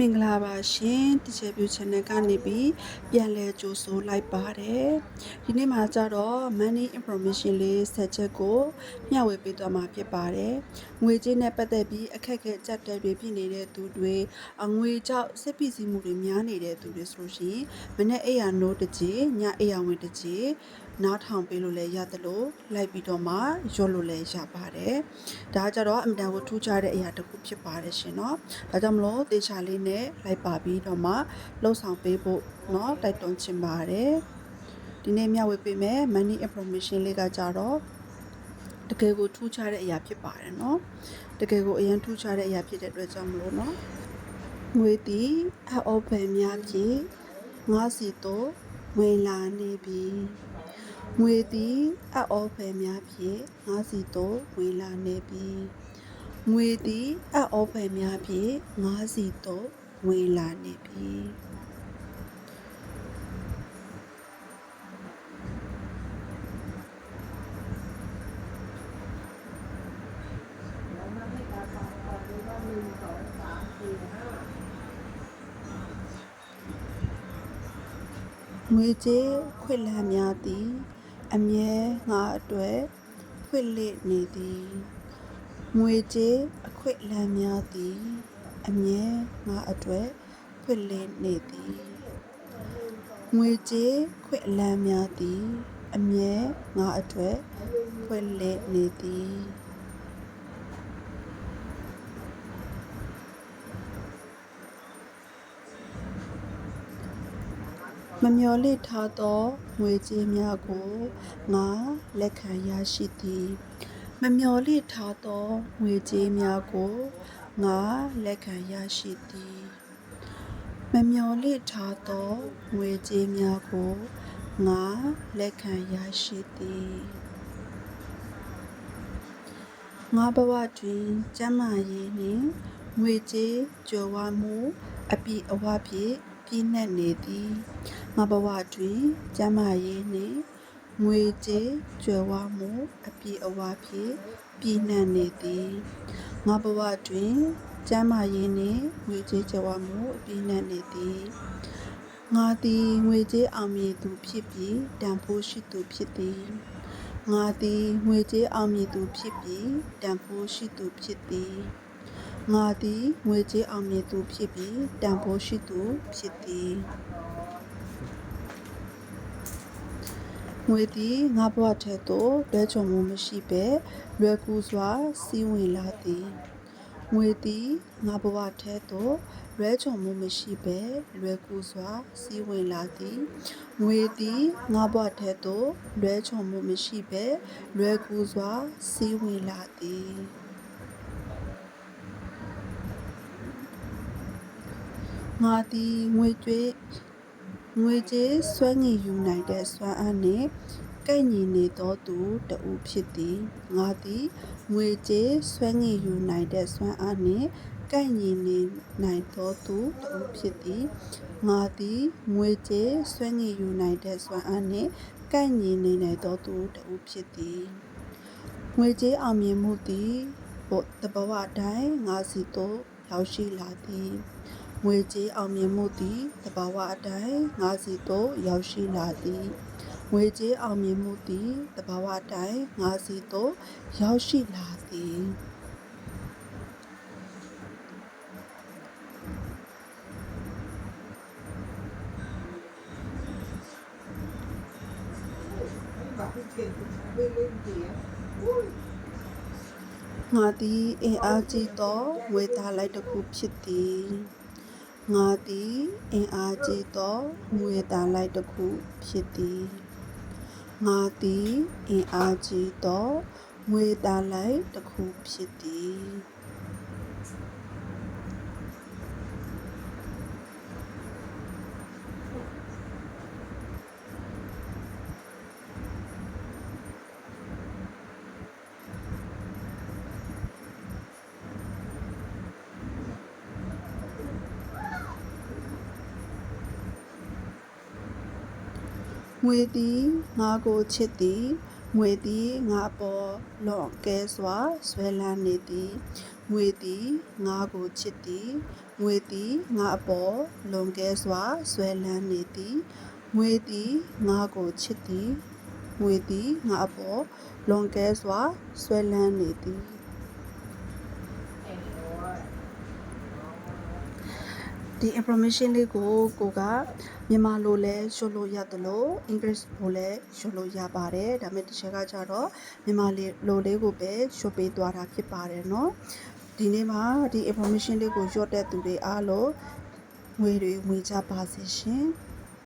မင်္ဂလာပါရှင်တချေပြူ channel ကနေပြီးပြန်လဲကြိုဆိုလိုက်ပါတယ်ဒီနေ့မှာကြတော့ money information လေးဆက်ချက်ကိုမျှဝေပေးသွားမှာဖြစ်ပါတယ်ငွေကြေးနဲ့ပတ်သက်ပြီးအခက်အခဲအကြက်တဲတွေဖြစ်နေတဲ့သူတွေအငွေကြောင့်စိတ်ဖိစီးမှုတွေများနေတဲ့သူတွေဆိုလို့ရှိရင်မနေ့အိယာနိုးတစ်ကြေညအိယာဝင်တစ်ကြေနားထောင်ပေးလို့လည်းရတယ်လို့လိုက်ပြီးတော့မှရော့လို့လည်းရပါတယ်ဒါကြတော့အမြဲတမ်းကိုထူးခြားတဲ့အရာတစ်ခုဖြစ်ပါတယ်ရှင်เนาะဒါကြောင့်မလို့တေချာလေးနဲ့လိုက်ပါပြီးတော့မှလှုပ်ဆောင်ပေးဖို့เนาะတိုက်တွန်းချင်ပါတယ်ဒီနေ့မျှဝေပေးမယ် money information လေးကကြတော့တကယ်ကိုထူးခြားတဲ့အရာဖြစ်ပါတယ်เนาะတကယ်ကိုအရင်ထူးခြားတဲ့အရာဖြစ်တဲ့အတွက်ကြောင့်မလို့เนาะငွေတီအော်ပယ်များဖြင့်ငါးစီတော့ဝင်လာနေပြီ ငွေသည်အော်ပယ်များဖြင့်ငါးစီတော့ဝင်လာနေပြီငွေသည်အော်ပယ်များဖြင့်ငါးစီတော့ဝင်လာနေပြီငွေကြေးခွင့်လန်းများသည် အမြဲငါအတွက်ခွင့်လစ်နေသည်ငွေကြေးအခွင့်လန်းများသည် အမြဲငါအတွက်ခွင့်လစ်နေသည်ငွေကြေးခွင့်လန်းများသည် အမြဲငါအတွက်ခွင့်လစ်နေသည် မမျော်လင့်ထားသောငွေကြေးများကိုငါလက်ခံရရှိသည်မမျော်လင့်ထားသောငွေကြေးများကိုငါလက်ခံရရှိသည်မမျော်လင့်ထားသောငွေကြေးများကိုငါလက်ခံရရှိသည်ငါဘဝတွင်ကျမ်းမာရေးနှင့်ငွေကြေးကြွယ်ဝမှုအပြည့်အဝဖြင့် ပြည့်နှက်နေသည်ငါဘဝတွင်ကျမ်းမာရေးနှင့်ငွေကြေးကြွယ်ဝမှုအပြည့်အဝဖြင့်ပြည့်နှက်နေသည်ငါဘဝတွင်ကျမ်းမာရေးနှင့်ငွေကြေးကြွယ်ဝမှုအပြည့်နှက်နေသည်ငါသည်ငွေကြေးအောင်မြင်သူဖြစ်ပြီးတန်ဖိုးရှိသူဖြစ်သည်ငါသည်ငွေကြေးအောင်မြင်သူဖြစ်ပြီးတန်ဖိုးရှိသူဖြစ်သည် ငါသည်ငွေကြေးအောင်မြင်သူဖြစ်ပြီးတန်ဖိုးရှိသူဖြစ်သည်ငွေသည်ငါဘဝထက်သို့လွဲချော်မှုမရှိဘဲလွယ်ကူစွာစီးဝင်လာသည်ငွေသည်ငါဘဝထက်သို့လွဲချော်မှုမရှိဘဲလွယ်ကူစွာစီးဝင်လာသည်ငွေသည်ငါဘဝထက်သို့လွဲချော်မှုမရှိဘဲလွယ်ကူစွာစီးဝင်လာသည် ငါသည်ငွေကြွေးငွေကြေးဆွဲငင်ယူနိုင်တဲ့စွမ်းအားနှင့်ကိုက်ညီနေသောသူတဦးဖြစ်သည်ငါသည်ငွေကြေးဆွဲငင်ယူနိုင်တဲ့စွမ်းအားနှင့်ကိုက်ညီနေနိုင်သောသူတဦးဖြစ်သည်ငါသည်ငွေကြေးဆွဲငင်ယူနိုင်တဲ့စွမ်းအားနှင့်ကိုက်ညီနေနိုင်သောသူတဦးဖြစ်သည်ငွေကြေးအောင်မြင်မှုသည်တဘဝတိုင်းငါစီသို့ရောက်ရှိလာသည် ငွေကြေးအောင်မြင်မှုသည်တဘာဝအတိုင်းငါစီသို့ရောက်ရှိလာသည်ငွေကြေးအောင်မြင်မှုသည်တဘာဝအတိုင်းငါစီသို့ရောက်ရှိလာသည်ငါသည်အင်အားကြီးသောငွေသားလိုက်တစ်ခုဖြစ်သည် ငါသည်အင်အားကြီးသောငွေသားလိုက်တစ်ခုဖြစ်သည်ငါသည်အင်အားကြီးသောငွေသားလိုက်တစ်ခုဖြစ်သည် ငွေသည်ငါကိုချစ်သည်ငွေသည်ငါပေါ်လွန်ကဲစွာဆွဲလန်းနေသည်ငွေသည်ငါကိုချစ်သည်ငွေသည်ငါအပေါ်လွန်ကဲစွာဆွဲလန်းနေသည်ငွေသည်ငါကိုချစ်သည်ငွေသည်ငါအပေါ်လွန်ကဲစွာဆွဲလန်းနေသည် ဒီ information လေးကိုကိုကမြန်မာလိုလဲရွှတ်လို့ရတယ်လို့ English လိုလဲရွှတ်လို့ရပါတယ်ဒါပေမဲ့တစ်ချက်ကကြတော့မြန်မာလိုလေးကိုပဲရွှတ်ပေးသွားတာဖြစ်ပါတယ်เนาะဒီနေ့မှာဒီ information လေးကိုရွတ်တဲ့သူတွေအားလုံးငွေတွေဝင်ကြပါစေရှင်။